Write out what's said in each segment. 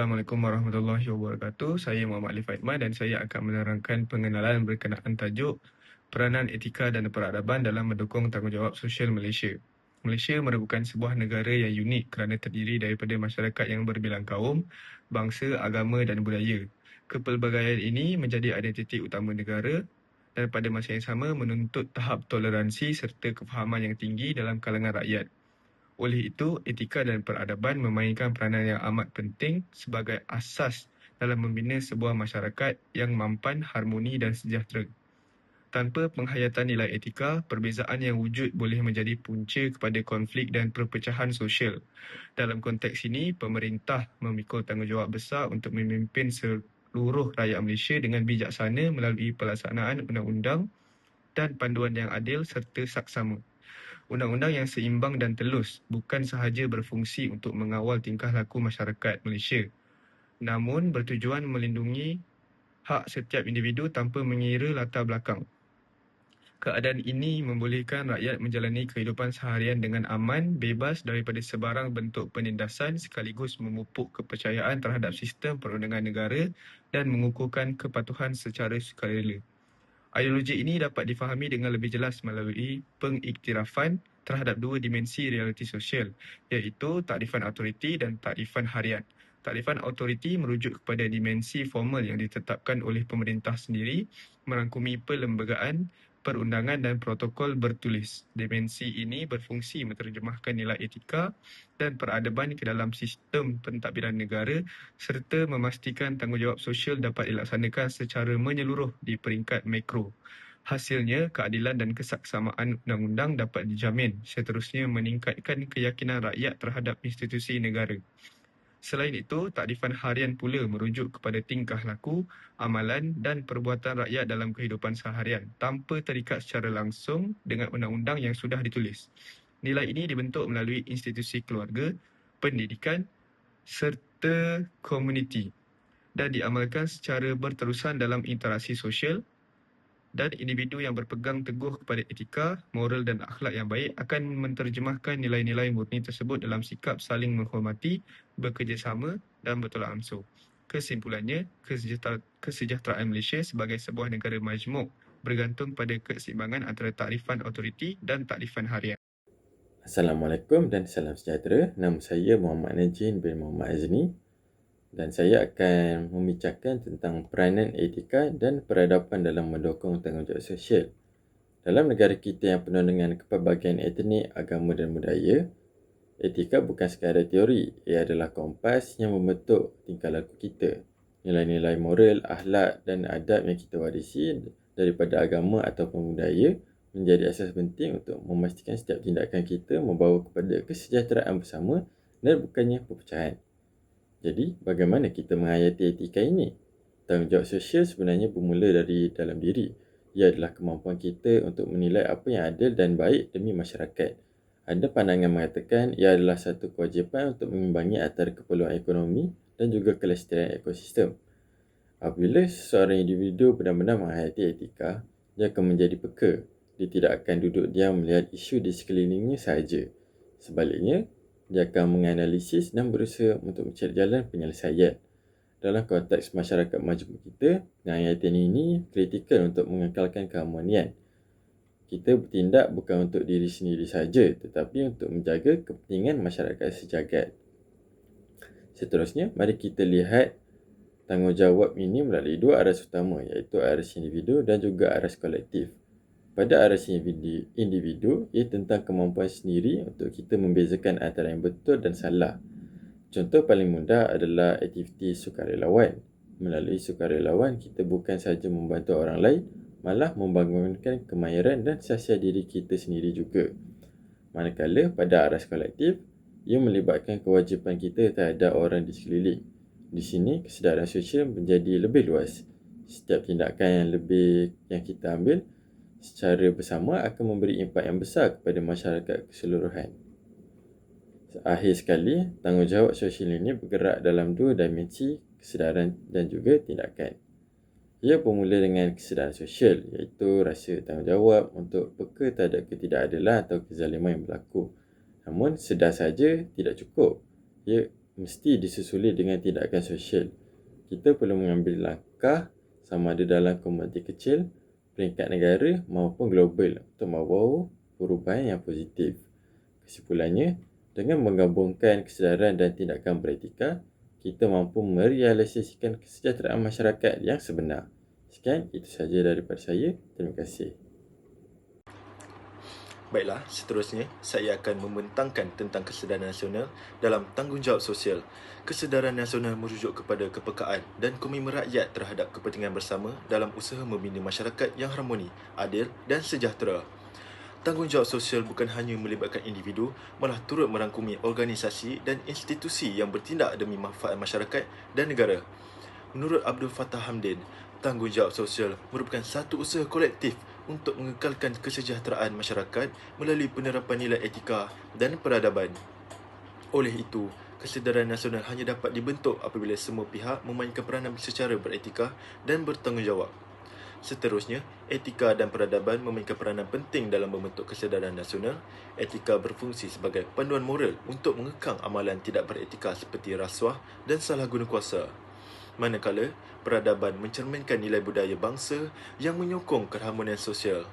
Assalamualaikum warahmatullahi wabarakatuh. Saya Muhammad Ali Faidman dan saya akan menerangkan pengenalan berkenaan tajuk peranan etika dan peradaban dalam mendukung tanggungjawab sosial Malaysia. Malaysia merupakan sebuah negara yang unik kerana terdiri daripada masyarakat yang berbilang kaum, bangsa, agama dan budaya. Kepelbagaian ini menjadi identiti utama negara dan pada masa yang sama menuntut tahap toleransi serta kefahaman yang tinggi dalam kalangan rakyat. Oleh itu, etika dan peradaban memainkan peranan yang amat penting sebagai asas dalam membina sebuah masyarakat yang mampan, harmoni dan sejahtera. Tanpa penghayatan nilai etika, perbezaan yang wujud boleh menjadi punca kepada konflik dan perpecahan sosial. Dalam konteks ini, pemerintah memikul tanggungjawab besar untuk memimpin seluruh rakyat Malaysia dengan bijaksana melalui pelaksanaan undang-undang dan panduan yang adil serta saksama. Undang-undang yang seimbang dan telus bukan sahaja berfungsi untuk mengawal tingkah laku masyarakat Malaysia, namun bertujuan melindungi hak setiap individu tanpa mengira latar belakang. Keadaan ini membolehkan rakyat menjalani kehidupan seharian dengan aman, bebas daripada sebarang bentuk penindasan sekaligus memupuk kepercayaan terhadap sistem perundangan negara dan mengukuhkan kepatuhan secara sukarela. Ideologi ini dapat difahami dengan lebih jelas melalui pengiktirafan terhadap dua dimensi realiti sosial iaitu takrifan autoriti dan takrifan harian. Takrifan autoriti merujuk kepada dimensi formal yang ditetapkan oleh pemerintah sendiri merangkumi perlembagaan, perundangan dan protokol bertulis. Dimensi ini berfungsi menterjemahkan nilai etika dan peradaban ke dalam sistem pentadbiran negara serta memastikan tanggungjawab sosial dapat dilaksanakan secara menyeluruh di peringkat makro. Hasilnya, keadilan dan kesaksamaan undang-undang dapat dijamin seterusnya meningkatkan keyakinan rakyat terhadap institusi negara. Selain itu, takrifan harian pula merujuk kepada tingkah laku, amalan dan perbuatan rakyat dalam kehidupan seharian tanpa terikat secara langsung dengan undang-undang yang sudah ditulis. Nilai ini dibentuk melalui institusi keluarga, pendidikan serta komuniti dan diamalkan secara berterusan dalam interaksi sosial dan individu yang berpegang teguh kepada etika, moral dan akhlak yang baik akan menterjemahkan nilai-nilai murni tersebut dalam sikap saling menghormati, bekerjasama dan bertolak ansur. Kesimpulannya, kesejahteraan Malaysia sebagai sebuah negara majmuk bergantung pada keseimbangan antara takrifan autoriti dan takrifan harian. Assalamualaikum dan salam sejahtera. Nama saya Muhammad Najin bin Muhammad Azni dan saya akan membincangkan tentang peranan etika dan peradaban dalam mendukung tanggungjawab sosial. Dalam negara kita yang penuh dengan kepelbagaian etnik, agama dan budaya, etika bukan sekadar teori, ia adalah kompas yang membentuk tingkah laku kita. Nilai-nilai moral, akhlak dan adab yang kita warisi daripada agama ataupun budaya menjadi asas penting untuk memastikan setiap tindakan kita membawa kepada kesejahteraan bersama dan bukannya perpecahan. Jadi, bagaimana kita menghayati etika ini? Tanggungjawab sosial sebenarnya bermula dari dalam diri. Ia adalah kemampuan kita untuk menilai apa yang adil dan baik demi masyarakat. Ada pandangan mengatakan ia adalah satu kewajipan untuk mengimbangi antara keperluan ekonomi dan juga kelestarian ekosistem. Apabila seseorang individu benar-benar menghayati etika, dia akan menjadi peka. Dia tidak akan duduk diam melihat isu di sekelilingnya sahaja. Sebaliknya, dia akan menganalisis dan berusaha untuk mencari jalan penyelesaian. Dalam konteks masyarakat majmuk kita, pengayatan ini kritikal untuk mengekalkan keharmonian. Kita bertindak bukan untuk diri sendiri saja, tetapi untuk menjaga kepentingan masyarakat sejagat. Seterusnya, mari kita lihat tanggungjawab ini melalui dua aras utama iaitu aras individu dan juga aras kolektif. Pada aras individu, ia tentang kemampuan sendiri untuk kita membezakan antara yang betul dan salah. Contoh paling mudah adalah aktiviti sukarelawan. Melalui sukarelawan, kita bukan sahaja membantu orang lain, malah membangunkan kemahiran dan siasat diri kita sendiri juga. Manakala pada aras kolektif, ia melibatkan kewajipan kita terhadap orang di sekeliling. Di sini, kesedaran sosial menjadi lebih luas. Setiap tindakan yang lebih yang kita ambil, secara bersama akan memberi impak yang besar kepada masyarakat keseluruhan. Akhir sekali, tanggungjawab sosial ini bergerak dalam dua dimensi kesedaran dan juga tindakan. Ia bermula dengan kesedaran sosial iaitu rasa tanggungjawab untuk peka terhadap ketidakadilan atau kezaliman yang berlaku. Namun sedar saja tidak cukup. Ia mesti disusuli dengan tindakan sosial. Kita perlu mengambil langkah sama ada dalam komuniti kecil, peringkat negara maupun global untuk membawa perubahan yang positif. Kesimpulannya, dengan menggabungkan kesedaran dan tindakan beretika, kita mampu merealisasikan kesejahteraan masyarakat yang sebenar. Sekian, itu sahaja daripada saya. Terima kasih. Baiklah, seterusnya saya akan membentangkan tentang kesedaran nasional dalam tanggungjawab sosial. Kesedaran nasional merujuk kepada kepekaan dan komitmen rakyat terhadap kepentingan bersama dalam usaha membina masyarakat yang harmoni, adil dan sejahtera. Tanggungjawab sosial bukan hanya melibatkan individu, malah turut merangkumi organisasi dan institusi yang bertindak demi manfaat masyarakat dan negara. Menurut Abdul Fattah Hamdin, tanggungjawab sosial merupakan satu usaha kolektif untuk mengekalkan kesejahteraan masyarakat melalui penerapan nilai etika dan peradaban. Oleh itu, kesedaran nasional hanya dapat dibentuk apabila semua pihak memainkan peranan secara beretika dan bertanggungjawab. Seterusnya, etika dan peradaban memainkan peranan penting dalam membentuk kesedaran nasional. Etika berfungsi sebagai panduan moral untuk mengekang amalan tidak beretika seperti rasuah dan salah guna kuasa manakala peradaban mencerminkan nilai budaya bangsa yang menyokong keharmonian sosial.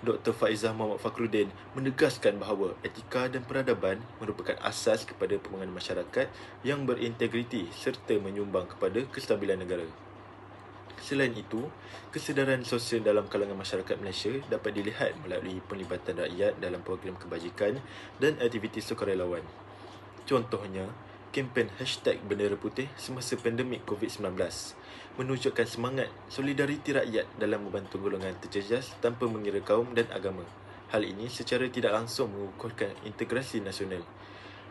Dr. Faizah Muhammad Fakhruddin menegaskan bahawa etika dan peradaban merupakan asas kepada pembangunan masyarakat yang berintegriti serta menyumbang kepada kestabilan negara. Selain itu, kesedaran sosial dalam kalangan masyarakat Malaysia dapat dilihat melalui penlibatan rakyat dalam program kebajikan dan aktiviti sukarelawan. Contohnya, kempen hashtag bendera putih semasa pandemik COVID-19 menunjukkan semangat solidariti rakyat dalam membantu golongan terjejas tanpa mengira kaum dan agama. Hal ini secara tidak langsung mengukuhkan integrasi nasional.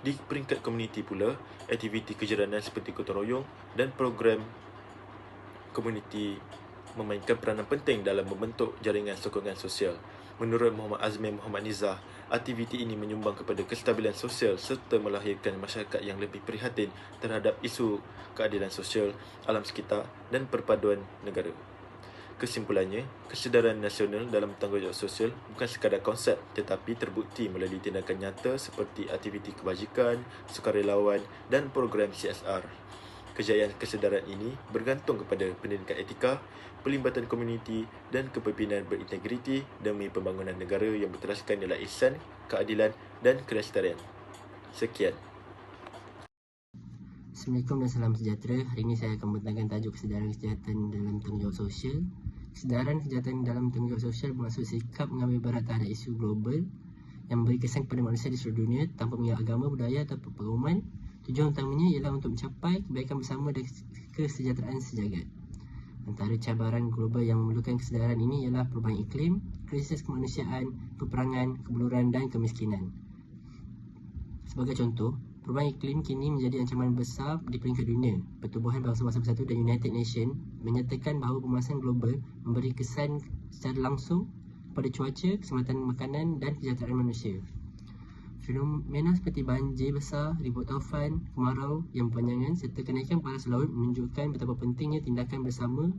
Di peringkat komuniti pula, aktiviti kejiranan seperti gotong royong dan program komuniti memainkan peranan penting dalam membentuk jaringan sokongan sosial. Menurut Muhammad Azmi Muhammad Nizah, aktiviti ini menyumbang kepada kestabilan sosial serta melahirkan masyarakat yang lebih prihatin terhadap isu keadilan sosial, alam sekitar dan perpaduan negara. Kesimpulannya, kesedaran nasional dalam tanggungjawab sosial bukan sekadar konsep tetapi terbukti melalui tindakan nyata seperti aktiviti kebajikan, sukarelawan dan program CSR. Kejayaan kesedaran ini bergantung kepada pendidikan etika, pelibatan komuniti dan kepimpinan berintegriti demi pembangunan negara yang berteraskan nilai ihsan, keadilan dan kelestarian. Sekian. Assalamualaikum dan salam sejahtera. Hari ini saya akan membentangkan tajuk kesedaran kesejahteraan dalam tanggungjawab sosial. Kesedaran kesejahteraan dalam tanggungjawab sosial bermaksud sikap mengambil berat terhadap isu global yang memberi kesan kepada manusia di seluruh dunia tanpa mengira agama, budaya atau perumahan. Tujuan utamanya ialah untuk mencapai kebaikan bersama dan kesejahteraan sejagat. Antara cabaran global yang memerlukan kesedaran ini ialah perubahan iklim, krisis kemanusiaan, peperangan, kebuluran dan kemiskinan. Sebagai contoh, perubahan iklim kini menjadi ancaman besar di peringkat dunia. Pertubuhan Bangsa-Bangsa Bersatu dan United Nations menyatakan bahawa pemanasan global memberi kesan secara langsung pada cuaca, keselamatan makanan dan kesejahteraan manusia. Fenomena seperti banjir besar, ribut taufan, kemarau yang berpanjangan serta kenaikan paras laut menunjukkan betapa pentingnya tindakan bersama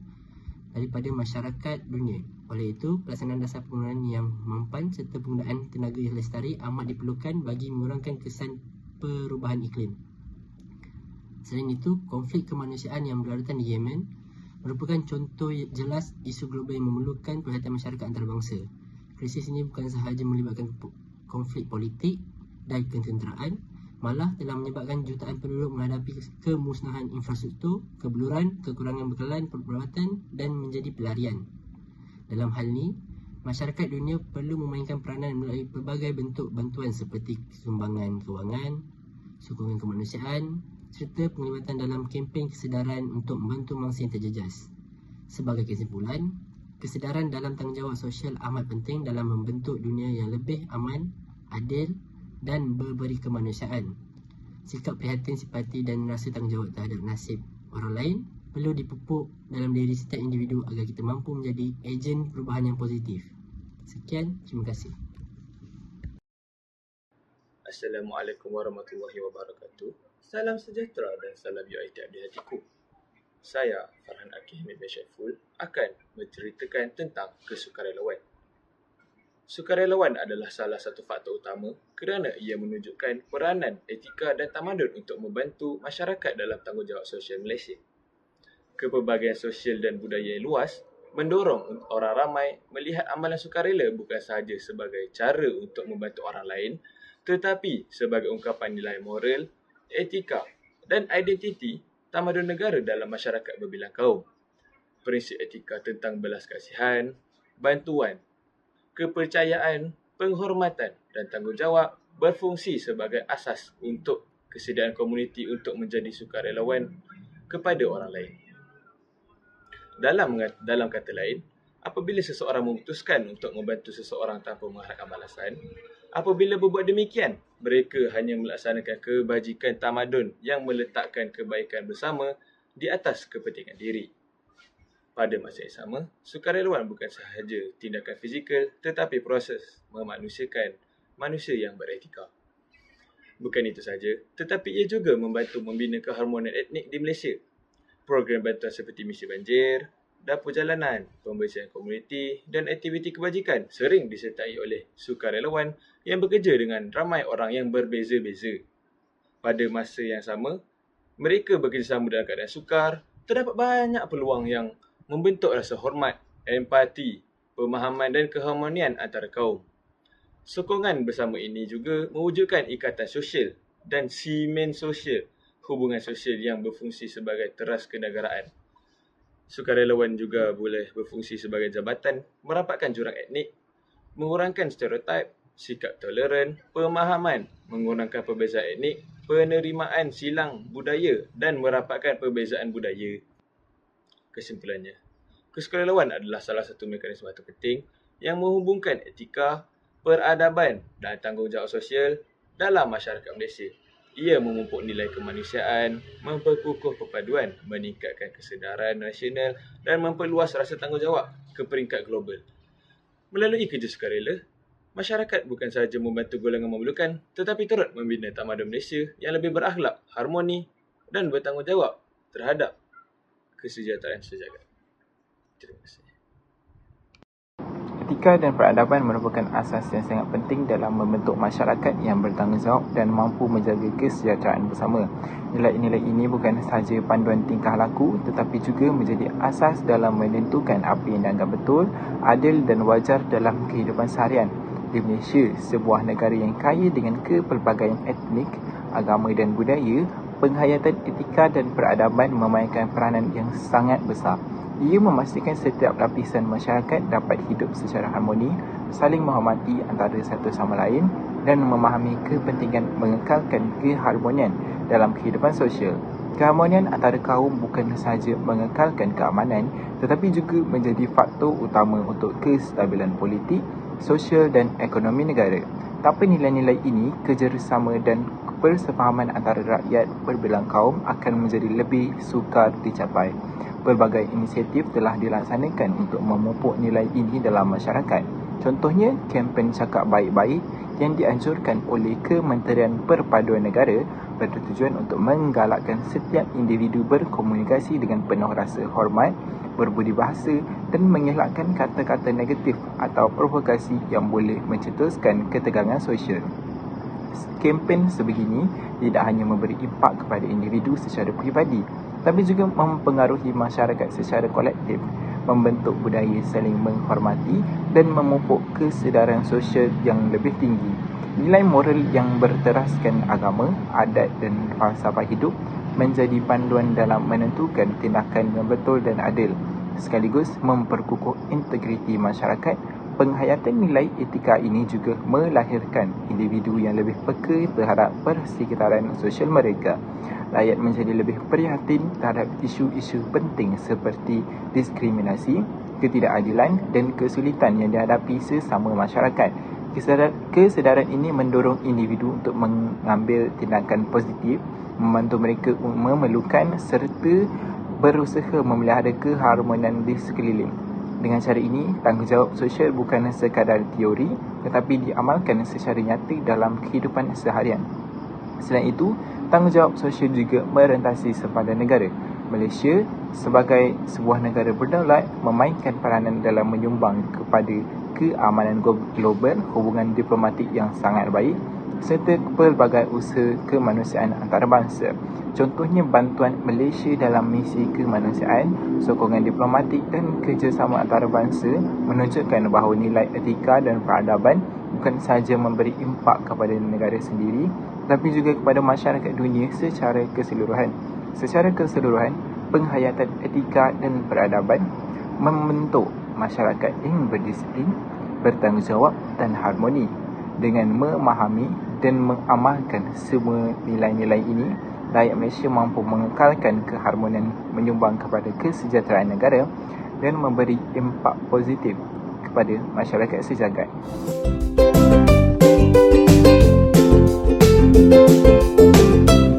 daripada masyarakat dunia. Oleh itu, pelaksanaan dasar penggunaan yang mampan serta penggunaan tenaga yang lestari amat diperlukan bagi mengurangkan kesan perubahan iklim. Selain itu, konflik kemanusiaan yang berlarutan di Yemen merupakan contoh jelas isu global yang memerlukan perhatian masyarakat antarabangsa. Krisis ini bukan sahaja melibatkan konflik politik, dan ketenteraan malah telah menyebabkan jutaan penduduk menghadapi kemusnahan infrastruktur, kebeluran, kekurangan bekalan perubatan dan menjadi pelarian. Dalam hal ini, masyarakat dunia perlu memainkan peranan melalui pelbagai bentuk bantuan seperti sumbangan kewangan, sokongan kemanusiaan serta penglibatan dalam kempen kesedaran untuk membantu mangsa yang terjejas. Sebagai kesimpulan, kesedaran dalam tanggungjawab sosial amat penting dalam membentuk dunia yang lebih aman, adil dan berberi kemanusiaan. Sikap prihatin, simpati dan rasa tanggungjawab terhadap nasib orang lain perlu dipupuk dalam diri setiap individu agar kita mampu menjadi ejen perubahan yang positif. Sekian, terima kasih. Assalamualaikum warahmatullahi wabarakatuh. Salam sejahtera dan salam UIT di hatiku. Saya, Farhan Aki Hamid Syaiful, akan menceritakan tentang kesukarelawan. Sukarelawan adalah salah satu faktor utama kerana ia menunjukkan peranan etika dan tamadun untuk membantu masyarakat dalam tanggungjawab sosial Malaysia. Kepelbagaian sosial dan budaya yang luas mendorong orang ramai melihat amalan sukarela bukan sahaja sebagai cara untuk membantu orang lain tetapi sebagai ungkapan nilai moral, etika dan identiti tamadun negara dalam masyarakat berbilang kaum. Prinsip etika tentang belas kasihan, bantuan kepercayaan, penghormatan dan tanggungjawab berfungsi sebagai asas untuk kesediaan komuniti untuk menjadi sukarelawan kepada orang lain. Dalam dalam kata lain, apabila seseorang memutuskan untuk membantu seseorang tanpa mengharapkan balasan, apabila berbuat demikian, mereka hanya melaksanakan kebajikan tamadun yang meletakkan kebaikan bersama di atas kepentingan diri. Pada masa yang sama, sukarelawan bukan sahaja tindakan fizikal tetapi proses memanusiakan manusia yang beretika. Bukan itu sahaja, tetapi ia juga membantu membina keharmonian etnik di Malaysia. Program bantuan seperti misi banjir, dapur jalanan, pembersihan komuniti dan aktiviti kebajikan sering disertai oleh sukarelawan yang bekerja dengan ramai orang yang berbeza-beza. Pada masa yang sama, mereka bekerjasama dalam keadaan sukar, terdapat banyak peluang yang membentuk rasa hormat, empati, pemahaman dan keharmonian antara kaum. Sokongan bersama ini juga mewujudkan ikatan sosial dan simen sosial, hubungan sosial yang berfungsi sebagai teras kenegaraan. Sukarelawan juga boleh berfungsi sebagai jabatan merapatkan jurang etnik, mengurangkan stereotip, sikap toleran, pemahaman, mengurangkan perbezaan etnik, penerimaan silang budaya dan merapatkan perbezaan budaya. Kesimpulannya, kesukarelawan adalah salah satu mekanisme terpenting yang menghubungkan etika, peradaban dan tanggungjawab sosial dalam masyarakat Malaysia. Ia memupuk nilai kemanusiaan, memperkukuh perpaduan, meningkatkan kesedaran nasional dan memperluas rasa tanggungjawab ke peringkat global. Melalui kerja sukarela, masyarakat bukan sahaja membantu golongan memerlukan tetapi turut membina tamadun Malaysia yang lebih berakhlak, harmoni dan bertanggungjawab terhadap kesejahteraan sejagat. Terima kasih. Etika dan peradaban merupakan asas yang sangat penting dalam membentuk masyarakat yang bertanggungjawab dan mampu menjaga kesejahteraan bersama. Nilai-nilai ini bukan sahaja panduan tingkah laku tetapi juga menjadi asas dalam menentukan apa yang dianggap betul, adil dan wajar dalam kehidupan seharian. Di Malaysia, sebuah negara yang kaya dengan kepelbagaian etnik, agama dan budaya, penghayatan etika dan peradaban memainkan peranan yang sangat besar. Ia memastikan setiap lapisan masyarakat dapat hidup secara harmoni, saling menghormati antara satu sama lain dan memahami kepentingan mengekalkan keharmonian dalam kehidupan sosial. Keharmonian antara kaum bukan sahaja mengekalkan keamanan tetapi juga menjadi faktor utama untuk kestabilan politik, sosial dan ekonomi negara. Tanpa nilai-nilai ini, kerjasama dan persefahaman antara rakyat berbilang kaum akan menjadi lebih sukar dicapai. Pelbagai inisiatif telah dilaksanakan untuk memupuk nilai ini dalam masyarakat. Contohnya, kempen Cakap Baik-Baik yang dianjurkan oleh Kementerian Perpaduan Negara bertujuan untuk menggalakkan setiap individu berkomunikasi dengan penuh rasa hormat, berbudi bahasa dan mengelakkan kata-kata negatif atau provokasi yang boleh mencetuskan ketegangan sosial kempen sebegini tidak hanya memberi impak kepada individu secara peribadi tapi juga mempengaruhi masyarakat secara kolektif membentuk budaya saling menghormati dan memupuk kesedaran sosial yang lebih tinggi. Nilai moral yang berteraskan agama, adat dan falsafah hidup menjadi panduan dalam menentukan tindakan yang betul dan adil sekaligus memperkukuh integriti masyarakat penghayatan nilai etika ini juga melahirkan individu yang lebih peka terhadap persekitaran sosial mereka. Rakyat menjadi lebih prihatin terhadap isu-isu penting seperti diskriminasi, ketidakadilan dan kesulitan yang dihadapi sesama masyarakat. Kesedaran, kesedaran ini mendorong individu untuk mengambil tindakan positif, membantu mereka memerlukan serta berusaha memelihara keharmonian di sekeliling. Dengan cara ini, tanggungjawab sosial bukan sekadar teori tetapi diamalkan secara nyata dalam kehidupan seharian. Selain itu, tanggungjawab sosial juga merentasi sepada negara. Malaysia sebagai sebuah negara berdaulat memainkan peranan dalam menyumbang kepada keamanan global, hubungan diplomatik yang sangat baik serta pelbagai usaha kemanusiaan antarabangsa. Contohnya bantuan Malaysia dalam misi kemanusiaan, sokongan diplomatik dan kerjasama antarabangsa menunjukkan bahawa nilai etika dan peradaban bukan sahaja memberi impak kepada negara sendiri tapi juga kepada masyarakat dunia secara keseluruhan. Secara keseluruhan, penghayatan etika dan peradaban membentuk masyarakat yang berdisiplin, bertanggungjawab dan harmoni dengan memahami dan mengamalkan semua nilai-nilai ini, rakyat Malaysia mampu mengekalkan keharmonian menyumbang kepada kesejahteraan negara dan memberi impak positif kepada masyarakat sejagat.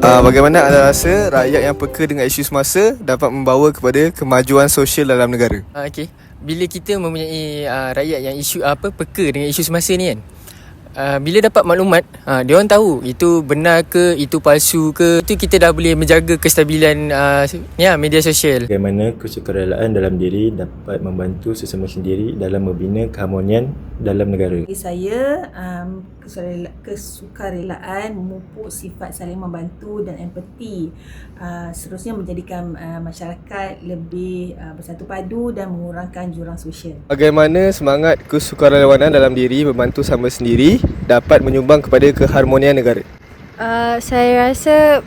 Uh, bagaimana anda rasa rakyat yang peka dengan isu semasa dapat membawa kepada kemajuan sosial dalam negara? Uh, Okey, bila kita mempunyai uh, rakyat yang isu apa peka dengan isu semasa ni kan. Uh, bila dapat maklumat, uh, dia orang tahu itu benar ke, itu palsu ke. Itu kita dah boleh menjaga kestabilan uh, ya media sosial. Bagaimana kesukarelaan dalam diri dapat membantu sesama sendiri dalam membina keharmonian dalam negara. Bagi saya, um, kesukarela- kesukarelaan memupuk sifat saling membantu dan empati uh, seterusnya menjadikan uh, masyarakat lebih uh, bersatu padu dan mengurangkan jurang sosial. Bagaimana semangat kesukarelawanan dalam diri membantu sama sendiri dapat menyumbang kepada keharmonian negara? Uh, saya rasa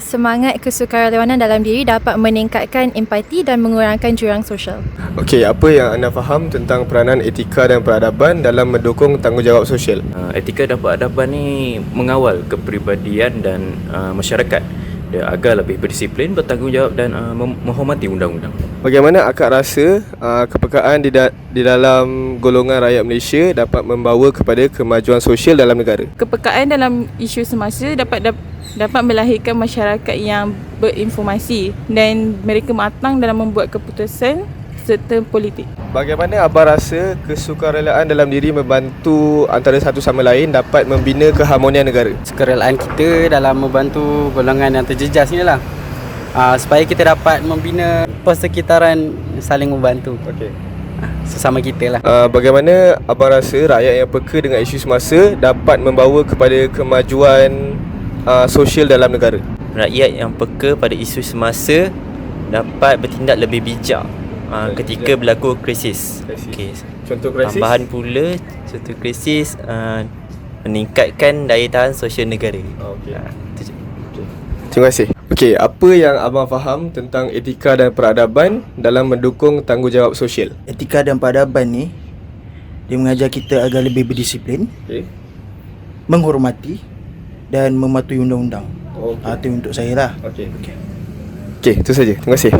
semangat kesukarelawanan dalam diri dapat meningkatkan empati dan mengurangkan jurang sosial. Okey, apa yang anda faham tentang peranan etika dan peradaban dalam mendukung tanggungjawab sosial? Uh, etika dan peradaban ni mengawal kepribadian dan uh, masyarakat dia agar lebih berdisiplin, bertanggungjawab dan uh, menghormati undang-undang. Bagaimana akak rasa uh, kepekaan di, da- di dalam golongan rakyat Malaysia dapat membawa kepada kemajuan sosial dalam negara? kepekaan dalam isu semasa dapat dap- dapat melahirkan masyarakat yang berinformasi dan mereka matang dalam membuat keputusan serta politik. Bagaimana abang rasa kesukarelaan dalam diri membantu antara satu sama lain dapat membina keharmonian negara? Kerelaan kita dalam membantu golongan yang terjejas ni lah uh, Supaya kita dapat membina persekitaran saling membantu Okey. Sesama kita lah Uh, bagaimana abang rasa rakyat yang peka dengan isu semasa dapat membawa kepada kemajuan uh, sosial dalam negara? Rakyat yang peka pada isu semasa dapat bertindak lebih bijak uh, ketika berlaku krisis. Krisis. Okey. Contoh krisis? Tambahan pula contoh krisis uh, meningkatkan daya tahan sosial negara. Oh, okey. Uh, je. Terima kasih. Okey, apa yang abang faham tentang etika dan peradaban dalam mendukung tanggungjawab sosial? Etika dan peradaban ni dia mengajar kita agar lebih berdisiplin, Okey. menghormati dan mematuhi undang-undang. Okey. Ah, itu untuk saya lah. Okey. Okey, itu saja. Terima kasih.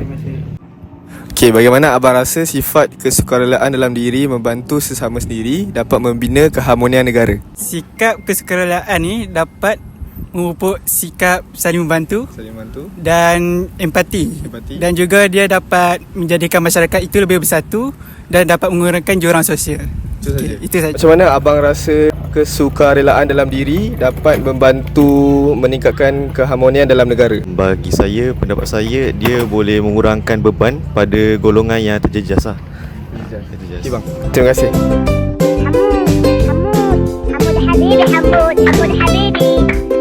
Okey, bagaimana abang rasa sifat kesukarelaan dalam diri membantu sesama sendiri dapat membina keharmonian negara? Sikap kesukarelaan ni dapat memupuk sikap saling membantu Saling bantu. dan empati. Empati. Dan juga dia dapat menjadikan masyarakat itu lebih bersatu dan dapat mengurangkan jurang sosial. Itu saja. Itu saja. Macam mana abang rasa kesukarelaan dalam diri dapat membantu meningkatkan keharmonian dalam negara? Bagi saya, pendapat saya dia boleh mengurangkan beban pada golongan yang terjejas lah. Terjejas. Okay, bang. Terima kasih. Hamud, Hamud, Hamud Hamidi, Hamud, Hamud Hamidi.